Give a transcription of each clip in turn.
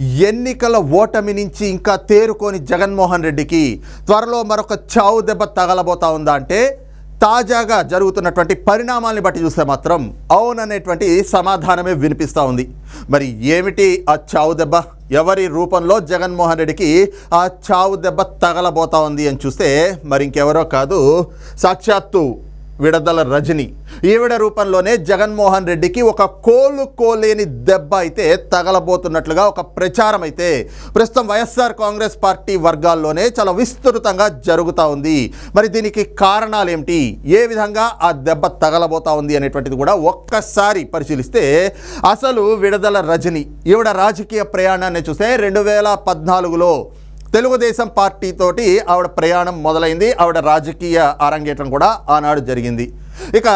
ఎన్నికల ఓటమి నుంచి ఇంకా తేరుకోని జగన్మోహన్ రెడ్డికి త్వరలో మరొక చావు దెబ్బ తగలబోతా ఉందా అంటే తాజాగా జరుగుతున్నటువంటి పరిణామాల్ని బట్టి చూస్తే మాత్రం అవుననేటువంటి సమాధానమే వినిపిస్తూ ఉంది. మరి ఏమిటి ఆ చావు దెబ్బ? ఎవరి రూపంలో జగన్మోహన్ రెడ్డికి ఆ చావు దెబ్బ తగలబోతా ఉంది అని చూస్తే మరి ఇంకెవరో కాదు సాక్షాత్తు విడదల రజని. ఈవిడ రూపంలోనే జగన్మోహన్ రెడ్డికి ఒక కోలు కోలేని దెబ్బ అయితే తగలబోతున్నట్లుగా ఒక ప్రచారం అయితే ప్రస్తుతం వైఎస్ఆర్ కాంగ్రెస్ పార్టీ వర్గాల్లోనే చాలా విస్తృతంగా జరుగుతూ ఉంది. మరి దీనికి కారణాలు ఏమిటి ఏ విధంగా ఆ దెబ్బ తగలబోతా ఉంది అనేటువంటిది కూడా ఒక్కసారి పరిశీలిస్తే అసలు విడదల రజని ఈవిడ రాజకీయ ప్రయాణాన్ని చూస్తే రెండు వేల పద్నాలుగులో తెలుగుదేశం పార్టీతోటి ఆవిడ ప్రయాణం మొదలైంది. ఆవిడ రాజకీయ అరంగేటం కూడా ఆనాడు జరిగింది. ఇక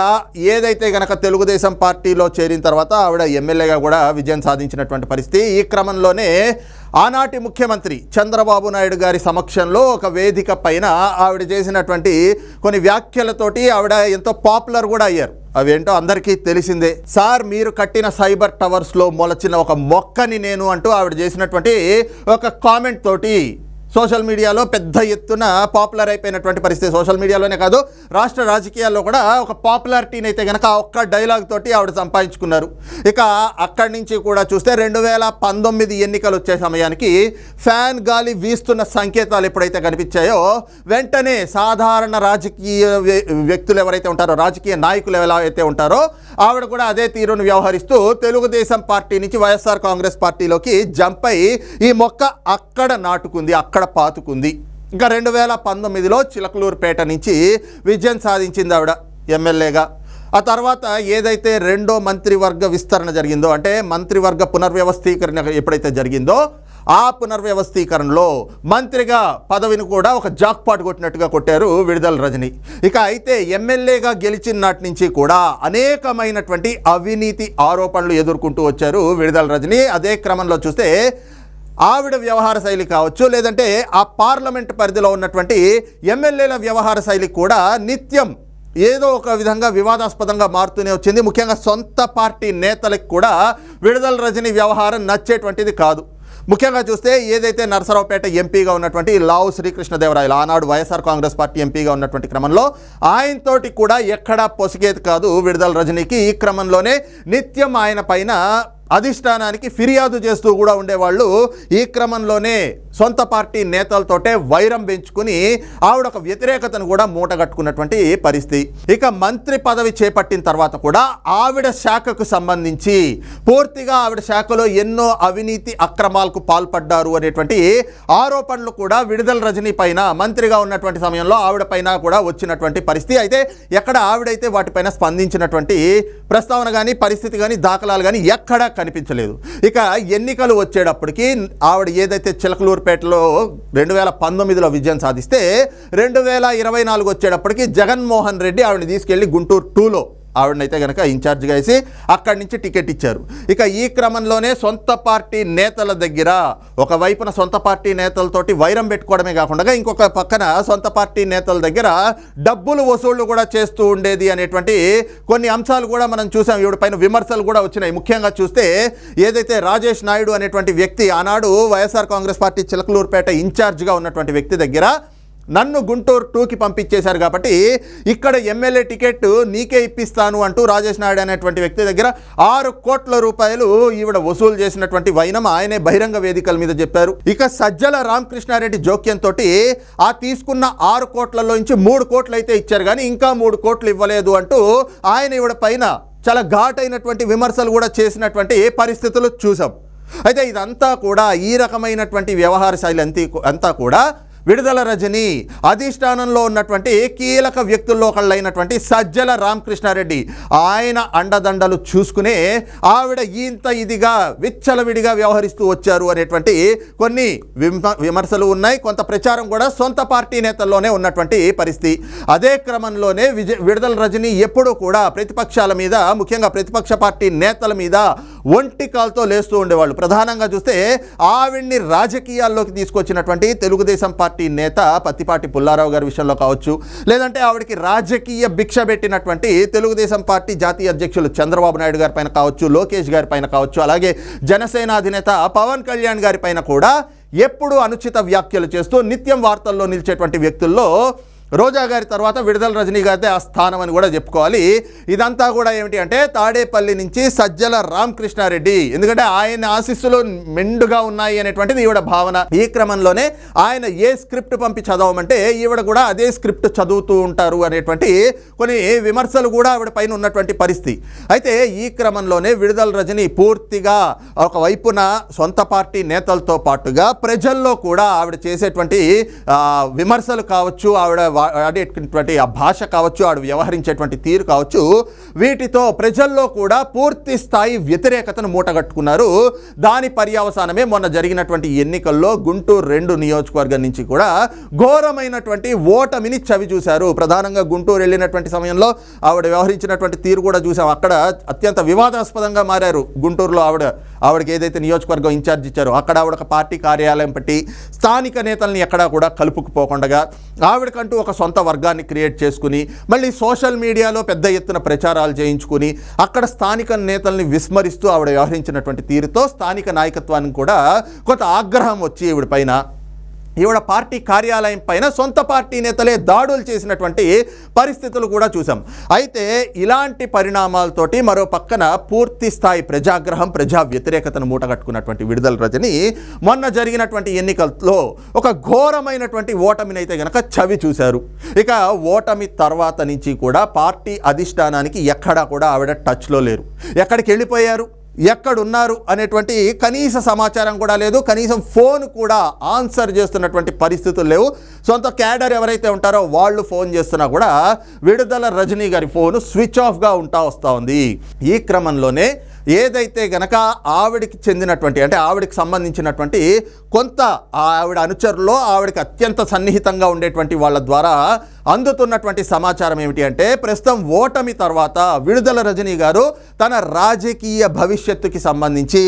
ఏదైతే గనక తెలుగుదేశం పార్టీలో చేరిన తర్వాత ఆవిడ ఎమ్మెల్యేగా కూడా విజయం సాధించినటువంటి పరిస్థితి ఈ క్రమంలోనే ఆనాటి ముఖ్యమంత్రి చంద్రబాబు నాయుడు గారి సమక్షంలో ఒక వేదిక పైన ఆవిడ చేసినటువంటి కొన్ని వ్యాఖ్యలతోటి ఆవిడ ఎంతో పాపులర్ కూడా అయ్యారు. అవేంటో అందరికీ తెలిసిందే. సార్ మీరు కట్టిన సైబర్ టవర్స్లో మొలచిన ఒక మొక్కని నేను అంటూ ఆవిడ చేసినటువంటి ఒక కామెంట్ తోటి సోషల్ మీడియాలో పెద్ద ఎత్తున పాపులర్ అయిపోయినటువంటి పరిస్థితి సోషల్ మీడియాలోనే కాదు రాష్ట్ర రాజకీయాల్లో కూడా ఒక పాపులారిటీని అయితే కనుక ఒక్క డైలాగ్ తోటి ఆవిడ సంపాదించుకున్నారు. ఇక అక్కడి నుంచి కూడా చూస్తే రెండు వేల పంతొమ్మిది ఎన్నికలు వచ్చే సమయానికి ఫ్యాన్ గాలి వీస్తున్న సంకేతాలు ఎప్పుడైతే కనిపించాయో వెంటనే సాధారణ రాజకీయ వ్య- వ్యక్తులు ఎవరైతే ఉంటారో రాజకీయ నాయకులు ఎలా అయితే ఉంటారో ఆవిడ కూడా అదే తీరును వ్యవహరిస్తూ తెలుగుదేశం పార్టీ నుంచి వైఎస్ఆర్ కాంగ్రెస్ పార్టీలోకి జంప్ అయి ఈ మొక్క అక్కడ నాటుకుంది అక్కడ పాతుకుంది. ఇంకా రెండు వేల పంతొమ్మిదిలో చిలకలూరుపేట నుంచి విజయం సాధించింది ఆవిడ ఎమ్మెల్యేగా. ఆ తర్వాత ఏదైతే రెండో మంత్రివర్గ విస్తరణ జరిగిందో అంటే మంత్రివర్గ పునర్వ్యవస్థీకరణ ఎప్పుడైతే జరిగిందో ఆ పునర్వ్యవస్థీకరణలో మంత్రిగా పదవిని కూడా ఒక జాక్పాట్ కొట్టినట్టుగా కొట్టారు విడుదల రజని. ఇక అయితే ఎమ్మెల్యేగా గెలిచిన నాటి నుంచి కూడా అనేకమైనటువంటి అవినీతి ఆరోపణలు ఎదుర్కొంటూ వచ్చారు విడుదల రజని. అదే క్రమంలో చూస్తే ఆవిడ వ్యవహార శైలి కావచ్చు లేదంటే ఆ పార్లమెంట్ పరిధిలో ఉన్నటువంటి ఎమ్మెల్యేల వ్యవహార శైలి కూడా నిత్యం ఏదో ఒక విధంగా వివాదాస్పదంగా మారుతూనే వచ్చింది. ముఖ్యంగా సొంత పార్టీ నేతలకు కూడా విడుదల రజని వ్యవహారం నచ్చేటువంటిది కాదు. ముఖ్యంగా చూస్తే ఏదైతే నరసరావుపేట ఎంపీగా ఉన్నటువంటి లావు శ్రీకృష్ణదేవరాయలు ఆనాడు వైఎస్ఆర్ కాంగ్రెస్ పార్టీ ఎంపీగా ఉన్నటువంటి క్రమంలో ఆయనతోటి కూడా ఎక్కడా పొసిగేది కాదు విడుదల రజనీకి. ఈ క్రమంలోనే నిత్యం ఆయన పైన అధిష్టానానికి ఫిర్యాదు చేస్తూ కూడా ఉండేవాళ్ళు ఈ క్రమంలోనే సొంత పార్టీ నేతలతోటే వైరం పెంచుకుని ఆవిడ ఒక వ్యతిరేకతను కూడా మూటగట్టుకున్నటువంటి పరిస్థితి. ఇక మంత్రి పదవి చేపట్టిన తర్వాత కూడా ఆవిడ శాఖకు సంబంధించి పూర్తిగా ఆవిడ శాఖలో ఎన్నో అవినీతి అక్రమాలకు పాల్పడ్డారు అనేటువంటి ఆరోపణలు కూడా విడుదల రజనీ పైన మంత్రిగా ఉన్నటువంటి సమయంలో ఆవిడ పైన కూడా వచ్చినటువంటి పరిస్థితి. అయితే ఎక్కడ ఆవిడైతే వాటిపైన స్పందించినటువంటి ప్రస్తావన కానీ పరిస్థితి కానీ దాఖలాలు కానీ ఎక్కడ కనిపించలేదు. ఇక ఎన్నికలు వచ్చేటప్పటికి ఆవిడ ఏదైతే చిలకలూరుపేటలో రెండు వేల పంతొమ్మిదిలో విజయం సాధిస్తే రెండు వేల ఇరవై నాలుగు వచ్చేటప్పటికి జగన్మోహన్ రెడ్డి ఆవిడని తీసుకెళ్ళి గుంటూరు టూలో ఆవిడనైతే కనుక ఇన్ఛార్జ్గా వేసి అక్కడి నుంచి టికెట్ ఇచ్చారు. ఇక ఈ క్రమంలోనే సొంత పార్టీ నేతల దగ్గర ఒకవైపున సొంత పార్టీ నేతలతోటి వైరం పెట్టుకోవడమే కాకుండా ఇంకొక పక్కన సొంత పార్టీ నేతల దగ్గర డబ్బులు వసూళ్ళు కూడా చేస్తూ ఉండేది అనేటువంటి కొన్ని అంశాలు కూడా మనం చూసాం. ఈవిడ పైన విమర్శలు కూడా వచ్చినాయి. ముఖ్యంగా చూస్తే ఏదైతే రాజేష్ నాయుడు అనేటువంటి వ్యక్తి ఆనాడు వైఎస్ఆర్ కాంగ్రెస్ పార్టీ చిలకలూరుపేట ఇన్ఛార్జ్గా ఉన్నటువంటి వ్యక్తి దగ్గర నన్ను గుంటూరు టూకి పంపించేశారు కాబట్టి ఇక్కడ ఎమ్మెల్యే టికెట్ నీకే ఇప్పిస్తాను అంటూ రాజేష్ నాయుడు అనేటువంటి వ్యక్తి దగ్గర ఆరు కోట్ల రూపాయలు ఈవిడ వసూలు చేసినటువంటి వైనం ఆయనే బహిరంగ వేదికల మీద చెప్పారు. ఇక సజ్జల రామకృష్ణారెడ్డి జోక్యంతో ఆ తీసుకున్న ఆరు కోట్లలో నుంచి మూడు కోట్లు అయితే ఇచ్చారు కానీ ఇంకా మూడు కోట్లు ఇవ్వలేదు అంటూ ఆయన ఈవిడ పైన చాలా ఘాటైనటువంటి విమర్శలు కూడా చేసినటువంటి పరిస్థితులు చూసాం అయితే ఇదంతా కూడా ఈ రకమైనటువంటి వ్యవహార శైలి అంతి అంతా కూడా విడుదల రజని అధిష్టానంలో ఉన్నటువంటి కీలక వ్యక్తుల్లో ఒకళ్ళైనటువంటి సజ్జల రామకృష్ణారెడ్డి. ఆయన అండదండలు చూసుకునే ఆవిడ ఇంత ఇదిగా విచ్చలవిడిగా వ్యవహరిస్తూ వచ్చారు అనేటువంటి కొన్ని విమ విమర్శలు ఉన్నాయి. కొంత ప్రచారం కూడా సొంత పార్టీ నేతల్లోనే ఉన్నటువంటి పరిస్థితి. అదే క్రమంలోనే విజయ విడుదల రజని ఎప్పుడూ కూడా ప్రతిపక్షాల మీద ముఖ్యంగా ప్రతిపక్ష పార్టీ నేతల మీద ఒంటి కాల్తో లేస్తూ ఉండేవాళ్ళు. ప్రధానంగా చూస్తే ఆవిడ్ని రాజకీయాల్లోకి తీసుకొచ్చినటువంటి తెలుగుదేశం పార్టీ పార్టీ నేత పత్తిపాటి పుల్లారావు గారి విషయంలో కావచ్చు లేదంటే ఆవిడకి రాజకీయ భిక్ష పెట్టినటువంటి తెలుగుదేశం పార్టీ జాతీయ అధ్యక్షులు చంద్రబాబు నాయుడు గారి పైన కావచ్చు లోకేష్ గారి పైన కావచ్చు అలాగే జనసేన అధినేత పవన్ కళ్యాణ్ గారి పైన కూడా ఎప్పుడూ అనుచిత వ్యాఖ్యలు చేస్తూ నిత్యం వార్తల్లో నిలిచేటువంటి వ్యక్తుల్లో రోజా గారి తర్వాత విడుదల రజనీ గారితే ఆ స్థానం అని కూడా చెప్పుకోవాలి. ఇదంతా కూడా ఏమిటి అంటే తాడేపల్లి నుంచి సజ్జల రామకృష్ణారెడ్డి. ఎందుకంటే ఆయన ఆశీస్సులు మెండుగా ఉన్నాయి అనేటువంటిది ఈవిడ భావన. ఈ క్రమంలోనే ఆయన ఏ స్క్రిప్ట్ పంపి చదవమంటే ఈవిడ కూడా అదే స్క్రిప్ట్ చదువుతూ ఉంటారు అనేటువంటి కొన్ని విమర్శలు కూడా ఆవిడ పైన ఉన్నటువంటి పరిస్థితి. అయితే ఈ క్రమంలోనే విడుదల రజని పూర్తిగా ఒక వైపున సొంత పార్టీ నేతలతో పాటుగా ప్రజల్లో కూడా ఆవిడ చేసేటువంటి విమర్శలు కావచ్చు ఆవిడ వా- ఆ భాష కావచ్చు ఆవిడ వ్యవహరించేటువంటి తీరు కావచ్చు వీటితో ప్రజల్లో కూడా పూర్తి స్థాయి వ్యతిరేకతను మూటగట్టుకున్నారు. దాని పర్యవసానమే మొన్న జరిగినటువంటి ఎన్నికల్లో గుంటూరు రెండు నియోజకవర్గం నుంచి కూడా ఘోరమైనటువంటి ఓటమిని చవి చూశారు. ప్రధానంగా గుంటూరు వెళ్ళినటువంటి సమయంలో ఆవిడ వ్యవహరించినటువంటి తీరు కూడా చూసాం అక్కడ అత్యంత వివాదాస్పదంగా మారారు గుంటూరులో ఆవిడ. ఆవిడకి ఏదైతే నియోజకవర్గం ఇన్ఛార్జ్ ఇచ్చారో అక్కడ ఆవిడ ఒక పార్టీ కార్యాలయం పెట్టి స్థానిక నేతల్ని ఎక్కడా కూడా కలుపుకుపోకుండా ఆవిడకంటూ ఒక సొంత వర్గాన్ని క్రియేట్ చేసుకుని మళ్ళీ సోషల్ మీడియాలో పెద్ద ఎత్తున ప్రచారాలు చేయించుకుని అక్కడ స్థానిక నేతల్ని విస్మరిస్తూ ఆవిడ వ్యవహరించినటువంటి తీరుతో స్థానిక నాయకత్వానికి కూడా కొంత ఆగ్రహం వచ్చి ఈవిడ పైన ఈవిడ పార్టీ కార్యాలయం పైన సొంత పార్టీ నేతలే దాడులు చేసినటువంటి పరిస్థితులు కూడా చూసాం అయితే ఇలాంటి పరిణామాలతోటి మరో పక్కన పూర్తి స్థాయి ప్రజాగ్రహం ప్రజా వ్యతిరేకతను మూటగట్టుకున్నటువంటి విడుదల రజని మొన్న జరిగినటువంటి ఎన్నికల్లో ఒక ఘోరమైనటువంటి ఓటమినైతే గనక చవి చూశారు. ఇక ఓటమి తర్వాత నుంచి కూడా పార్టీ అధిష్టానానికి ఎక్కడా కూడా ఆవిడ టచ్లో లేరు. ఎక్కడికి వెళ్ళిపోయారు ఎక్కడున్నారు అనేటువంటి కనీస సమాచారం కూడా లేదు. కనీసం ఫోన్ కూడా ఆన్సర్ చేస్తున్నటువంటి పరిస్థితులు లేవు. సొంత క్యాడర్ ఎవరైతే ఉంటారో వాళ్ళు ఫోన్ చేస్తున్నా కూడా విడుదల రజనీ గారి ఫోన్ స్విచ్ ఆఫ్గా ఉంటా వస్తూ ఉంది. ఈ క్రమంలోనే ఏదైతే గనక ఆవిడికి చెందినటువంటి అంటే ఆవిడకి సంబంధించినటువంటి కొంత ఆవిడ అనుచరులో ఆవిడకి అత్యంత సన్నిహితంగా ఉండేటువంటి వాళ్ళ ద్వారా అందుతున్నటువంటి సమాచారం ఏమిటి అంటే ప్రస్తుతం ఓటమి తర్వాత విడుదల రజనీ గారు తన రాజకీయ భవిష్యత్తుకి సంబంధించి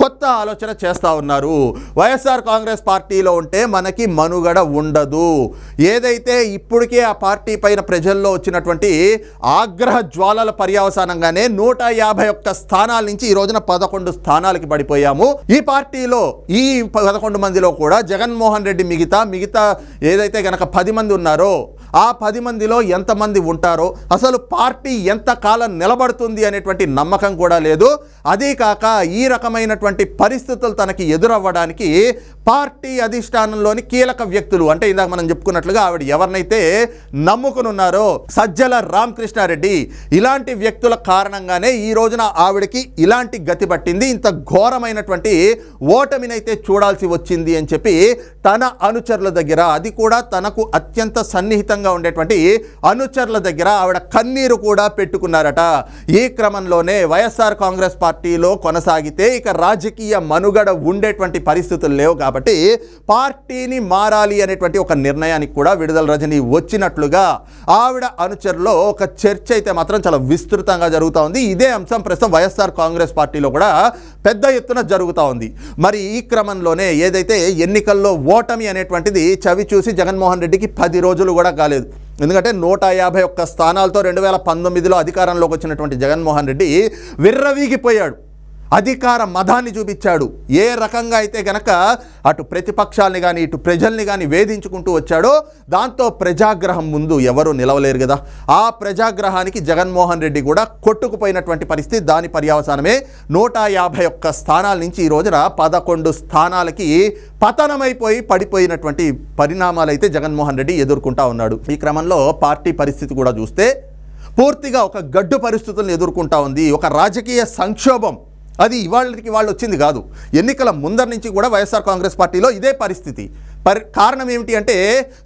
కొత్త ఆలోచన చేస్తూ ఉన్నారు. వైఎస్ఆర్ కాంగ్రెస్ పార్టీలో ఉంటే మనకి మనుగడ ఉండదు. ఏదైతే ఇప్పటికే ఆ పార్టీ పైన ప్రజల్లో వచ్చినటువంటి ఆగ్రహ జ్వాలల పర్యవసానంగానే నూట యాభై ఒక్క స్థానాల నుంచి ఈ రోజున పదకొండు స్థానాలకి పడిపోయాము. ఈ పార్టీలో ఈ పదకొండు మందిలో కూడా జగన్మోహన్ రెడ్డి మిగతా మిగతా ఏదైతే గనక పది మంది ఉన్నారో ఆ పది మందిలో ఎంతమంది ఉంటారో అసలు పార్టీ ఎంత కాలం నిలబడుతుంది అనేటువంటి నమ్మకం కూడా లేదు. అదే కాక ఈ రకమైనటువంటి పరిస్థితులు తనకి ఎదురవ్వడానికి పార్టీ అధిష్టానంలోని కీలక వ్యక్తులు అంటే ఇందాక మనం చెప్పుకున్నట్లుగా ఆవిడ ఎవరినైతే నమ్ముకునున్నారో సజ్జల రామకృష్ణారెడ్డి ఇలాంటి వ్యక్తుల కారణంగానే ఈ రోజున ఆవిడకి ఇలాంటి గతి పట్టింది. ఇంత ఘోరమైనటువంటి ఓటమినైతే చూడాల్సి వచ్చింది అని చెప్పి తన అనుచరుల దగ్గర అది కూడా తనకు అత్యంత సన్నిహితంగా ఉండేటువంటి అనుచరుల దగ్గర ఆవిడ కన్నీరు కూడా పెట్టుకున్నారట. ఈ క్రమంలోనే వైఎస్ఆర్ కాంగ్రెస్ పార్టీలో కొనసాగితే ఇక రాజకీయ మనుగడ ఉండేటువంటి పరిస్థితులు లేవు కాబట్టి పార్టీని మారాలి అనేటువంటి ఒక నిర్ణయానికి కూడా విడుదల రజని వచ్చినట్లుగా ఆవిడ అనుచరులో ఒక చర్చ అయితే మాత్రం చాలా విస్తృతంగా జరుగుతూ ఉంది. ఇదే అంశం ప్రస్తుతం వైఎస్ఆర్ కాంగ్రెస్ పార్టీలో కూడా పెద్ద ఎత్తున జరుగుతూ ఉంది. మరి ఈ క్రమంలోనే ఏదైతే ఎన్నికల్లో ఓటమి అనేటువంటిది చవి చూసి జగన్మోహన్ రెడ్డికి పది రోజులు కూడా రాలేదు. ఎందుకంటే నూట యాభై ఒక్క స్థానాలతో రెండు వేల పంతొమ్మిదిలో అధికారంలోకి వచ్చినటువంటి జగన్మోహన్ రెడ్డి విర్రవీగిపోయాడు. అధికార మదాన్ని చూపించాడు. ఏ రకంగా అయితే గనక అటు ప్రతిపక్షాలని కానీ ఇటు ప్రజల్ని కానీ వేధించుకుంటూ వచ్చాడో దాంతో ప్రజాగ్రహం ముందు ఎవరు నిలవలేరు కదా ఆ ప్రజాగ్రహానికి జగన్మోహన్ రెడ్డి కూడా కొట్టుకుపోయినటువంటి పరిస్థితి దాని పర్యవసానమే. నూట యాభై ఒక్క స్థానాల నుంచి ఈ రోజున పదకొండు స్థానాలకి పతనమైపోయి పడిపోయినటువంటి పరిణామాలు అయితే జగన్మోహన్ రెడ్డి ఎదుర్కొంటా ఉన్నాడు. ఈ క్రమంలో పార్టీ పరిస్థితి కూడా చూస్తే పూర్తిగా ఒక గడ్డు పరిస్థితులను ఎదుర్కొంటా ఉంది. ఒక రాజకీయ సంక్షోభం అది ఇవాళకి వాళ్ళు వచ్చింది కాదు. ఎన్నికల ముందర నుంచి కూడా వైఎస్ఆర్ కాంగ్రెస్ పార్టీలో ఇదే పరిస్థితి. పరి కారణం ఏమిటి అంటే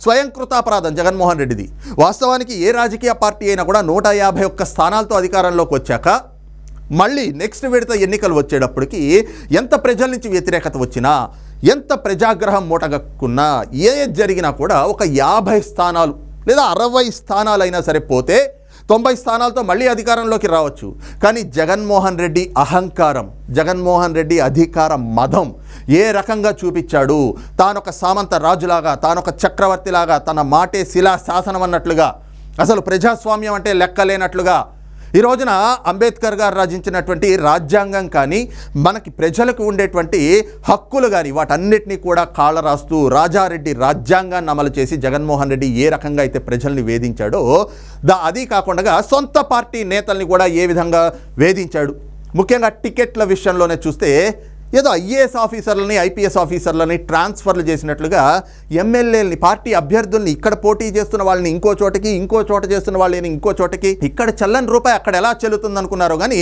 స్వయంకృతాపరాధం జగన్మోహన్ రెడ్డిది. వాస్తవానికి ఏ రాజకీయ పార్టీ అయినా కూడా నూట యాభై ఒక్క స్థానాలతో అధికారంలోకి వచ్చాక మళ్ళీ నెక్స్ట్ విడత ఎన్నికలు వచ్చేటప్పటికి ఎంత ప్రజల నుంచి వ్యతిరేకత వచ్చినా ఎంత ప్రజాగ్రహం మూటగక్కున్నా ఏ జరిగినా కూడా ఒక యాభై స్థానాలు లేదా అరవై స్థానాలైనా సరే పోతే తొంభై స్థానాలతో మళ్ళీ అధికారంలోకి రావచ్చు. కానీ జగన్మోహన్ రెడ్డి అహంకారం జగన్మోహన్ రెడ్డి అధికార మదం ఏ రకంగా చూపించాడు? తానొక సామంత రాజులాగా తానొక చక్రవర్తిలాగా తన మాటే శిలా శాసనం అన్నట్లుగా అసలు ప్రజాస్వామ్యం అంటే లెక్కలేనట్లుగా. ఈ రోజున అంబేద్కర్ గారు రచించినటువంటి రాజ్యాంగం కానీ మనకి ప్రజలకు ఉండేటువంటి హక్కులు కానీ వాటన్నిటినీ కూడా కాళ్ళ రాస్తూ రాజారెడ్డి రాజ్యాంగాన్ని అమలు చేసి జగన్మోహన్ రెడ్డి ఏ రకంగా అయితే ప్రజల్ని వేధించాడో దా అది కాకుండా సొంత పార్టీ నేతల్ని కూడా ఏ విధంగా వేధించాడు? ముఖ్యంగా టికెట్ల విషయంలోనే చూస్తే ఏదో ఐఏఎస్ ఆఫీసర్లని ఐపీఎస్ ఆఫీసర్లని ట్రాన్స్ఫర్లు చేసినట్లుగా ఎమ్మెల్యేలని పార్టీ అభ్యర్థుల్ని ఇక్కడ పోటీ చేస్తున్న వాళ్ళని ఇంకో చోటకి ఇంకో చోట చేస్తున్న వాళ్ళని ఇంకో చోటకి ఇక్కడ చల్లని రూపాయి అక్కడ ఎలా చెల్లుతుంది అనుకున్నారో కానీ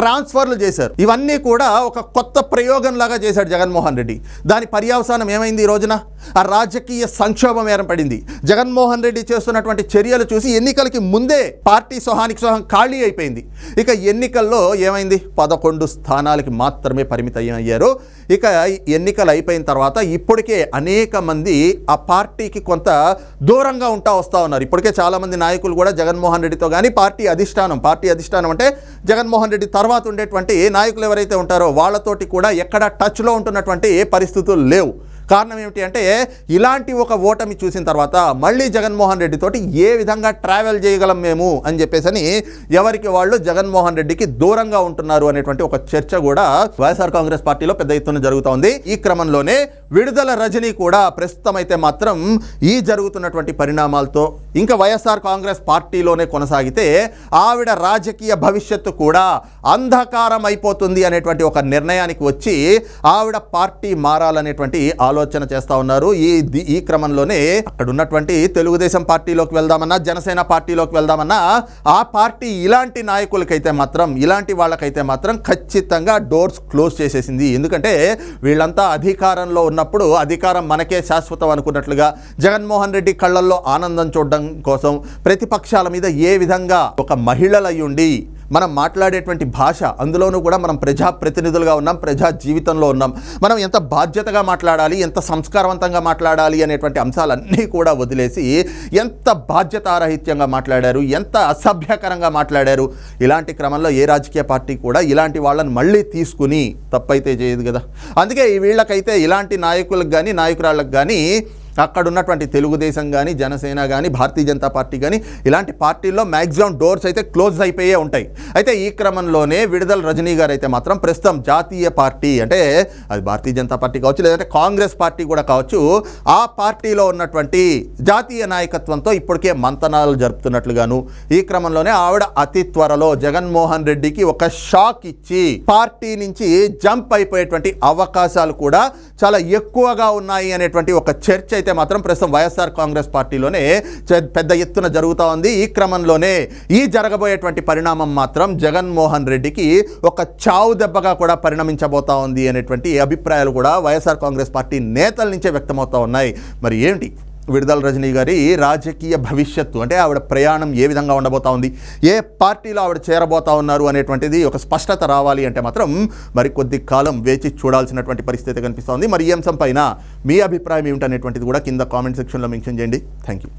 ట్రాన్స్ఫర్లు చేశారు. ఇవన్నీ కూడా ఒక కొత్త ప్రయోగం లాగా చేశాడు జగన్మోహన్ రెడ్డి. దాని పర్యవసానం ఏమైంది ఈ రోజున? ఆ రాజకీయ సంక్షోభం ఏర్పడింది. జగన్మోహన్ రెడ్డి చేస్తున్నటువంటి చర్యలు చూసి ఎన్నికలకి ముందే పార్టీ సొహానికి సొహం ఖాళీ అయిపోయింది. ఇక ఎన్నికల్లో ఏమైంది? పదకొండు స్థానాలకి మాత్రమే పరిమితం అయ్యారు. ఇక ఎన్నికలు అయిపోయిన తర్వాత ఇప్పటికే అనేక మంది ఆ పార్టీకి కొంత దూరంగా ఉంటా వస్తూ ఉన్నారు. ఇప్పటికే చాలామంది నాయకులు కూడా జగన్మోహన్ రెడ్డితో కానీ పార్టీ అధిష్టానం పార్టీ అధిష్టానం అంటే జగన్మోహన్ రెడ్డి తర్వాత ఉండేటువంటి నాయకులు ఎవరైతే ఉంటారో వాళ్ళతోటి కూడా ఎక్కడ టచ్లో ఉంటున్నటువంటి ఏ పరిస్థితులు లేవు. కారణం ఏమిటి అంటే ఇలాంటి ఒక ఓటమి చూసిన తర్వాత మళ్ళీ జగన్మోహన్ రెడ్డితోటి ఏ విధంగా ట్రావెల్ చేయగలం మేము అని చెప్పేసి ఎవరికి వాళ్ళు జగన్మోహన్ రెడ్డికి దూరంగా ఉంటున్నారు అనేటువంటి ఒక చర్చ కూడా వైఎస్ఆర్ కాంగ్రెస్ పార్టీలో పెద్ద ఎత్తున జరుగుతోంది ఈ క్రమంలోనే విడుదల రజనీ కూడా ప్రస్తుతం అయితే మాత్రం ఈ జరుగుతున్నటువంటి పరిణామాలతో ఇంకా వైఎస్ఆర్ కాంగ్రెస్ పార్టీలోనే కొనసాగితే ఆవిడ రాజకీయ భవిష్యత్తు కూడా అంధకారం అయిపోతుంది అనేటువంటి ఒక నిర్ణయానికి వచ్చి ఆవిడ పార్టీ మారాలనేటువంటి ఆలోచన చేస్తా ఉన్నారు. ఈ ఈ క్రమంలోనే అక్కడ ఉన్నటువంటి తెలుగుదేశం పార్టీలోకి వెళ్దామన్నా జనసేన పార్టీలోకి వెళ్దామన్నా ఆ పార్టీ ఇలాంటి నాయకులకైతే మాత్రం ఇలాంటి వాళ్ళకైతే మాత్రం ఖచ్చితంగా డోర్స్ క్లోజ్ చేసేసింది. ఎందుకంటే వీళ్ళంతా అధికారంలో ఉన్న అన్నప్పుడు అధికారం మనకే శాశ్వతం అనుకున్నట్లుగా జగన్మోహన్ రెడ్డి కళ్ళల్లో ఆనందం చూడడం కోసం ప్రతిపక్షాల మీద ఏ విధంగా ఒక మహిళలయ్యుండి మనం మాట్లాడేటువంటి భాష అందులోనూ కూడా మనం ప్రజా ప్రతినిధులుగా ఉన్నాం ప్రజా జీవితంలో ఉన్నాం. మనం ఎంత బాధ్యతగా మాట్లాడాలి ఎంత సంస్కారవంతంగా మాట్లాడాలి అనేటువంటి అంశాలన్నీ కూడా వదిలేసి ఎంత బాధ్యతారహిత్యంగా మాట్లాడారు ఎంత అసభ్యకరంగా మాట్లాడారు ఇలాంటి క్రమంలో ఏ రాజకీయ పార్టీ కూడా ఇలాంటి వాళ్ళని మళ్ళీ తీసుకుని తప్పైతే చేయదు కదా. అందుకే ఈ వీళ్ళకైతే ఇలాంటి నాయకులకు కానీ నాయకురాళ్ళకు కానీ అక్కడ ఉన్నటువంటి తెలుగుదేశం కానీ జనసేన కానీ భారతీయ జనతా పార్టీ కానీ ఇలాంటి పార్టీల్లో మ్యాక్సిమం డోర్స్ అయితే క్లోజ్ అయిపోయే ఉంటాయి. అయితే ఈ క్రమంలోనే విడుదల రజనీ గారు అయితే మాత్రం ప్రస్తుతం జాతీయ పార్టీ అంటే అది భారతీయ జనతా పార్టీ కావచ్చు లేదంటే కాంగ్రెస్ పార్టీ కూడా కావచ్చు ఆ పార్టీలో ఉన్నటువంటి జాతీయ నాయకత్వంతో ఇప్పటికే మంతనాలు జరుపుతున్నట్లుగాను ఈ క్రమంలోనే ఆవిడ అతి త్వరలో జగన్మోహన్ రెడ్డికి ఒక షాక్ ఇచ్చి పార్టీ నుంచి జంప్ అయిపోయేటువంటి అవకాశాలు కూడా చాలా ఎక్కువగా ఉన్నాయి అనేటువంటి ఒక చర్చ అయితే మాత్రం ప్రస్తుతం వైఎస్ఆర్ కాంగ్రెస్ పార్టీలోనే పెద్ద ఎత్తున జరుగుతూ ఉంది. ఈ క్రమంలోనే ఈ జరగబోయేటువంటి పరిణామం మాత్రం జగన్మోహన్ రెడ్డికి ఒక చావు దెబ్బగా కూడా పరిణమించబోతా ఉంది అనేటువంటి అభిప్రాయాలు కూడా వైఎస్ఆర్ కాంగ్రెస్ పార్టీ నేతల నుంచే వ్యక్తమవుతా ఉన్నాయి. మరి ఏంటి? విడుదల రజనీ గారి రాజకీయ భవిష్యత్తు. అంటే ఆవిడ ప్రయాణం ఏ విధంగా ఉండబోతా ఉంది ఏ పార్టీలో ఆవిడ చేరబోతా ఉన్నారు అనేటువంటిది ఒక స్పష్టత రావాలి అంటే మాత్రం మరి కొద్ది కాలం వేచి చూడాల్సినటువంటి పరిస్థితి కనిపిస్తోంది మరి ఈ అంశం పైన మీ అభిప్రాయం ఏమిటనేటువంటిది కూడా కింద కామెంట్ సెక్షన్లో మెన్షన్ చేయండి. Thank you